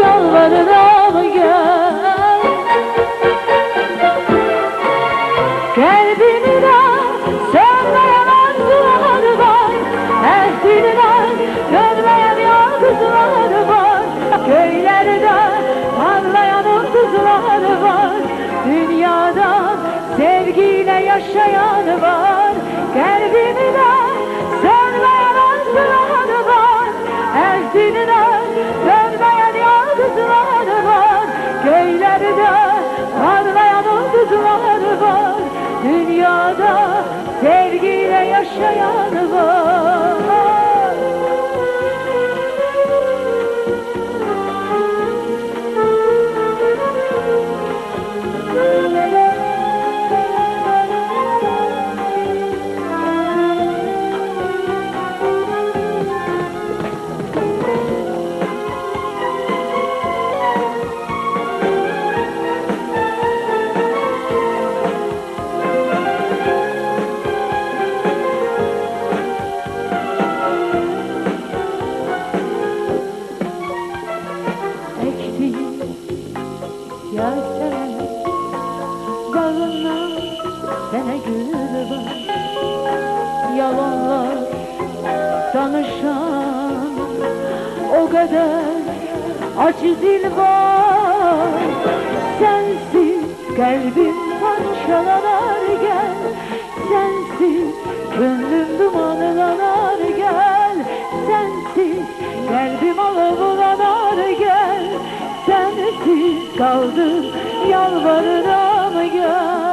Yalvarırım gel? Kalbimde sönmeyen arzular var. Ehdimden dönmeyen yıldızlar var. Köylerde parlayan ıldızlar var. Dünyada sevgiyle yaşayan var. Kalbimde sönmeyen arzular var. Ehdimden Köylerde parlayan var. Dünyada sevgiyle yaşayan var Yasemen Bağına sene gül var Yalanlar O kadar acı dil var. Sensiz kalbim parçalanar gel kaldır yalvarır ama gel.